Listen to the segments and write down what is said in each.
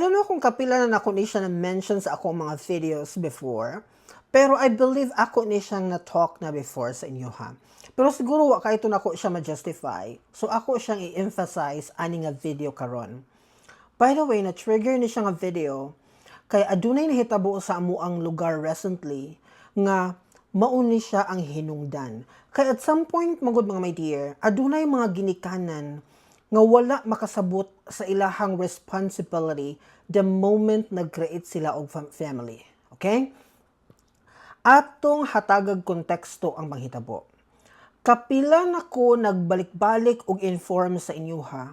don't know kung kapila na ako ni na mention sa ako mga videos before, pero I believe ako ni siyang na-talk na before sa inyo ha. Pero siguro wa kay na ako siya ma-justify. So ako siyang i-emphasize ani nga video karon. By the way, na-trigger ni siya nga video kay adunay nahitabo sa amo ang lugar recently nga mauni siya ang hinungdan. Kay at some point, magod mga my dear, adunay mga ginikanan nga wala makasabot sa ilahang responsibility the moment nag-create sila og fam- family. Okay? Atong hatagag konteksto ang manghitabo. Kapila nako nagbalik-balik og inform sa inyo ha,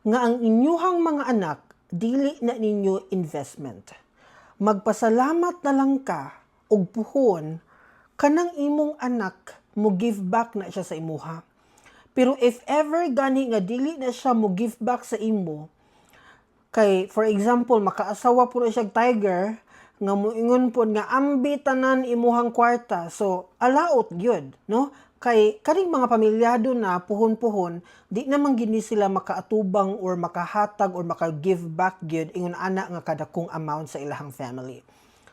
nga ang inyuhang mga anak dili na ninyo investment. Magpasalamat na lang ka og puhon kanang imong anak mo give back na siya sa imuha. Pero if ever gani nga dili na siya mo give back sa imo, kay for example makaasawa po na siya tiger nga moingon po nga ambi tanan imuhang kwarta. So alaot gyud no? Kay kaning mga pamilyado na puhon-puhon di naman gini sila makaatubang or makahatag or maka-give back gyud ingon ana nga kadakong amount sa ilahang family.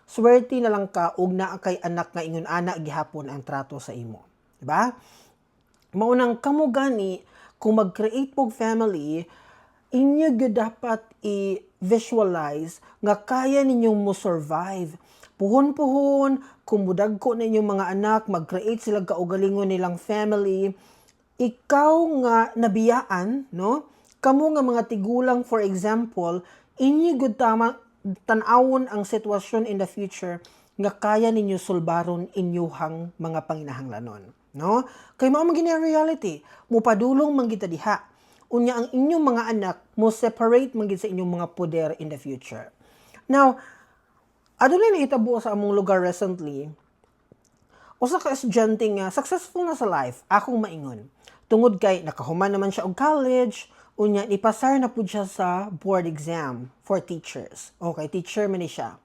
Swerte na lang ka og naa kay anak nga ingon ana gihapon ang trato sa imo di ba maunang kamo gani kung mag-create pog family inyo gyud dapat i-visualize nga kaya ninyong mo survive. Puhon-puhon kumudag ko na inyong mga anak mag-create sila kaugalingon nilang family ikaw nga nabiyaan no? Kamo nga mga tigulang for example inyo gyud tama tan-awon ang sitwasyon in the future nga kaya ninyo sulbaron inyuhang mga panginahanglanon no? Kay mao ang reality. Mupadulong man kita diha. Unya ang inyong mga anak mo separate man gid sa inyong mga poder in the future. Now adunay nahitabo sa among lugar recently usa ka estudyante nga successful na sa life akong maingon. Tungod kay nakahuman naman siya og college unya ipasar na pud siya sa board exam for teachers. Okay teacher man siya.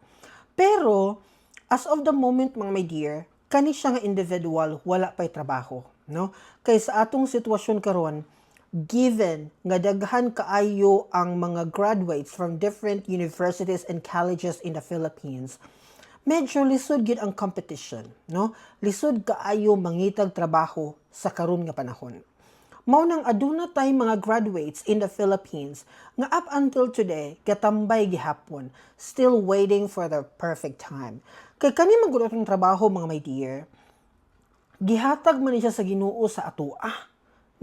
Pero as of the moment mga my dear kani siya nga individual wala pay trabaho no? Kay sa atong sitwasyon karon given nga daghan kaayo ang mga graduates from different universities and colleges in the Philippines medyo lisod gid ang competition no? Lisod kaayo mangitag trabaho sa karon nga panahon mao nang aduna tay mga graduates in the Philippines nga up until today katambay gihapon still waiting for their perfect time. Kay kani atong trabaho mga my dear gihatag man siya sa Ginoo sa atoa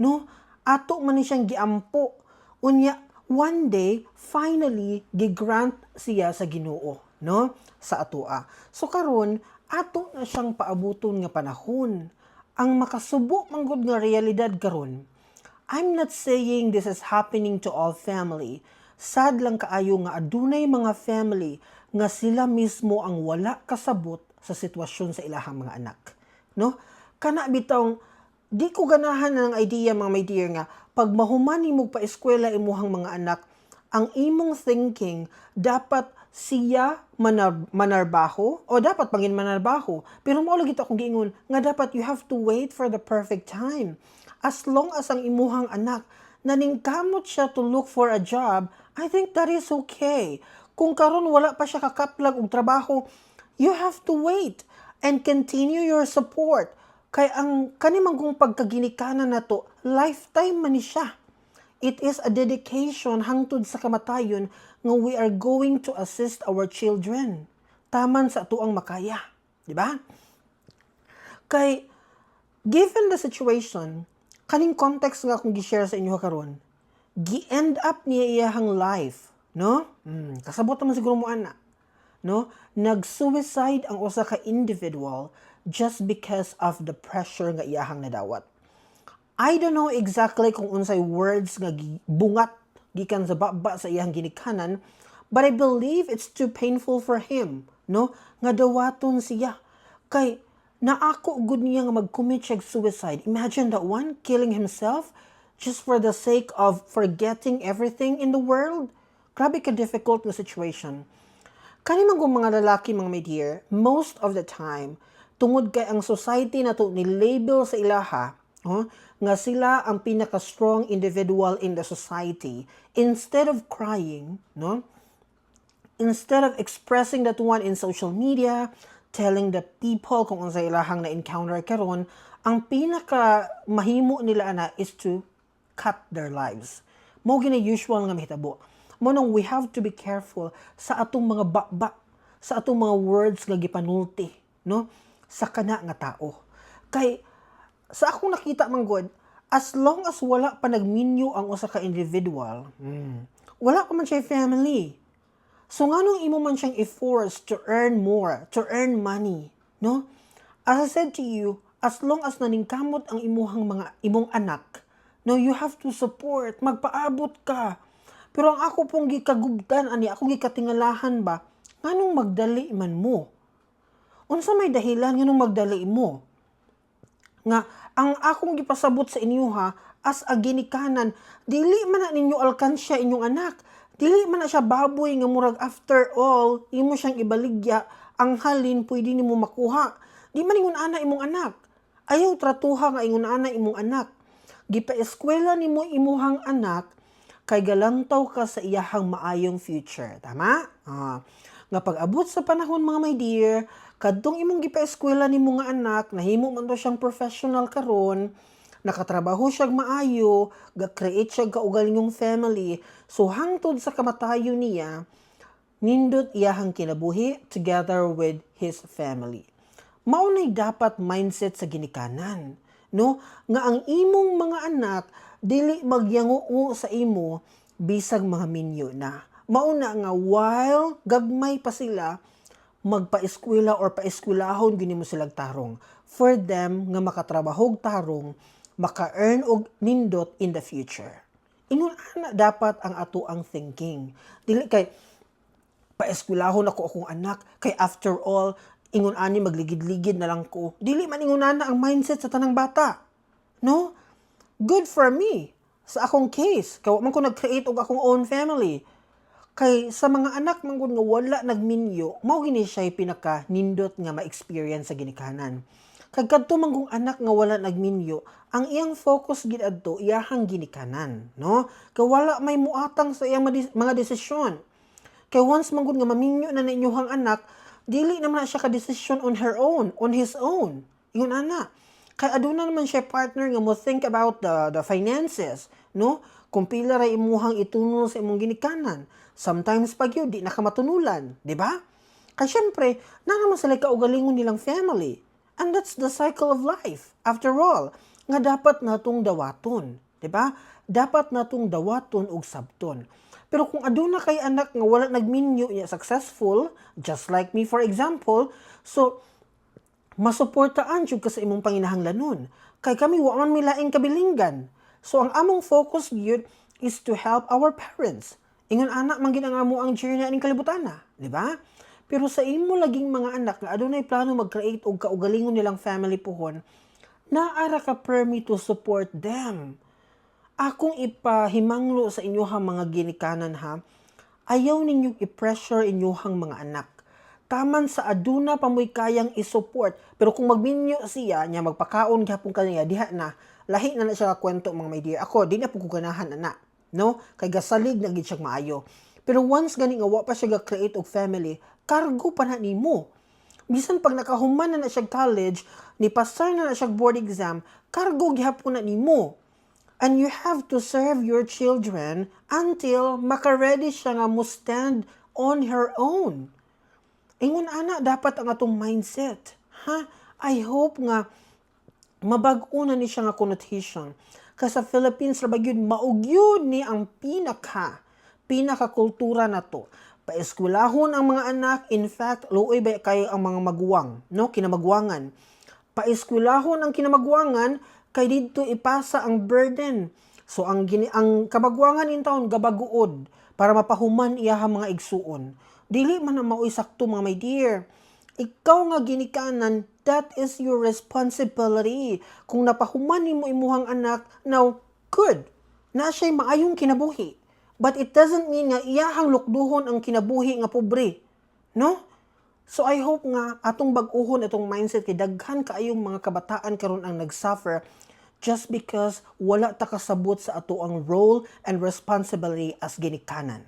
no ato man siyang giampo. Unya one day finally gigrant siya sa Ginoo no sa atoa so karon ato na siyang paabuton nga panahon. Ang makasubo manggod nga realidad karon I'm not saying this is happening to all family. Sad lang kaayo nga adunay mga family nga sila mismo ang wala kasabot sa sitwasyon sa ilahang mga anak. No? Kana bitong di ko ganahan ng idea mga my dear nga pag mahuman mo pa eskwela imuhang mga anak ang imong thinking dapat siya manar manarbaho o dapat pangin manarbaho pero mao lagi akong giingon nga dapat you have to wait for the perfect time as long as ang imuhang anak naningkamot siya to look for a job I think that is okay kung karon wala pa siya kakaplag og trabaho you have to wait and continue your support kay ang kanimang kung pagkaginikanan nato lifetime man siya It is a dedication hangtod sa kamatayon nga we are going to assist our children. Taman sa tuang makaya. Di ba? Kay, given the situation, kaning context nga akong gi-share sa inyo karon, gi-end up niya iyahang life, no? Hmm, kasabot naman siguro mo ana. No? Nag-suicide ang usa ka individual just because of the pressure nga iyahang nadawat. I don't know exactly kung unsay words nga bungat gikan sa baba sa iyang ginikanan, but I believe it's too painful for him, no? Nga dawaton siya. Kay naako gud niya nga mag-commit siya suicide. Imagine that one killing himself just for the sake of forgetting everything in the world. Grabe ka difficult na situation. Kani man mga lalaki mga my dear, most of the time, tungod kay ang society na to ni-label sa ilaha, oh, nga sila ang pinaka-strong individual in the society, instead of crying, no? instead of expressing that one in social media, telling the people kung unsa ilahang na-encounter karon, ang pinaka mahimo nila ana is to cut their lives. Mo gina usual nga mahitabo. Mo nang we have to be careful sa atong mga bakba, sa atong mga words nga gipanulti, no? Sa kana nga tao. Kay sa akong nakita man god, as long as wala pa nagminyo ang usa ka individual, mm, wala pa man siya family. So nganong imo man siyang i-force to earn more, to earn money, no? As I said to you, as long as naningkamot ang imuhang mga imong anak, no, you have to support, magpaabot ka. Pero ang ako pong gikagubdan ani ako gikatingalahan ba, nganong magdali man mo? Unsa may dahilan nganong magdali mo? nga ang akong gipasabot sa inyo ha as a ginikanan dili man ninyo alkansya inyong anak dili man na siya baboy nga murag after all imo siyang ibaligya. Ang halin pwede nimo makuha. Di man ingon ana imong anak. Ayaw tratuha nga ingon ana imong anak. Gipaeskwela nimo imuhang anak kay galantaw ka sa iyahang maayong future. Tama? Ah nga pag-abot sa panahon mga my dear, kadtong imong gipaeskwela ni mga anak, nahimo man to siyang professional karon, nakatrabaho siya maayo, ga-create siya kaugalingong family, so hangtod sa kamatayo niya, nindot iyahang kinabuhi together with his family. Maunay dapat mindset sa ginikanan, no? Nga ang imong mga anak dili magyango sa imo bisag mga minyo na mauna nga while gagmay pa sila magpa-eskwela or pa-eskwelahon gini mo silang tarong for them nga makatrabahog tarong maka-earn og nindot in the future. Ingon ana dapat ang ato ang thinking. Dili kay paeskwelahon ako akong anak kay after all ingon ani magligid-ligid na lang ko. Dili man ingon ana ang mindset sa tanang bata. No? Good for me sa akong case. Kay man ko nag-create og akong own family. Kay sa mga anak manggod nga wala nagminyo, mao gini siya pinaka nindot nga ma-experience sa ginikanan. Kag kadto manggong anak nga wala nagminyo, ang iyang focus gid adto iyahang ginikanan, no? Kay wala may muatang sa iyang mga desisyon. Kay once manggod nga maminyo na na inyong anak, dili naman na siya ka desisyon on her own, on his own. Ingon ana. Kay aduna naman siya partner nga mo think about the the finances, no? Kung pila ra imuhang itunol sa imong ginikanan Sometimes pag yun, di nakamatunulan, di ba? Kasi syempre, na naman sila kaugalingon nilang family. And that's the cycle of life. After all, nga dapat natong dawaton, di ba? Dapat natong dawaton og sabton. Pero kung aduna kay anak nga wala nagminyo niya successful, just like me for example, so masuportaan jud ka sa imong panginahanglanon. Kay kami wa man milaing kabilinggan. So ang among focus gyud is to help our parents Ingon anak man gid mo ang journey aning kalibutan na, di ba? Pero sa imo laging mga anak nga adunay plano mag-create og kaugalingon nilang family pohon, naara ka permit to support them. Akong ipahimanglo sa inyohang mga ginikanan ha, ayaw ninyong i-pressure inyohang mga anak. Taman sa aduna pa mo'y kayang i-support. Pero kung magminyo siya, niya magpakaon gihapon kaniya, diha na, lahi na na siya kwento mga may dear. Ako, di na po kuganahan anak no? Kay gasalig na gid siya maayo. Pero once gani nga wa pa siya ga-create og family, kargo pa na nimo. Bisan pag nakahuman na na siya college, ni pasar na na siya board exam, kargo gihapon na nimo. And you have to serve your children until maka-ready siya nga mo stand on her own. Ingon ana dapat ang atong mindset. Ha? I hope nga mabag-o na ni siya nga connotation ka sa Philippines ra bagyud maugyod ni ang pinaka pinakakultura na to paeskwelahon ang mga anak in fact luoy ba kay ang mga maguwang no kinamagwangan paeskwelahon ang kinamagwangan kay didto ipasa ang burden so ang gini ang kamagwangan in taon gabaguod para mapahuman iya mga igsuon dili man na maoy sakto mga my dear ikaw nga ginikanan, that is your responsibility. Kung napahuman mo imuhang anak, now, good. Na siya'y maayong kinabuhi. But it doesn't mean nga iyahang lukduhon ang kinabuhi nga pobre. No? So I hope nga atong bag-uhon itong mindset kay daghan kaayong mga kabataan karon ang nagsuffer just because wala ta kasabot sa ato ang role and responsibility as ginikanan.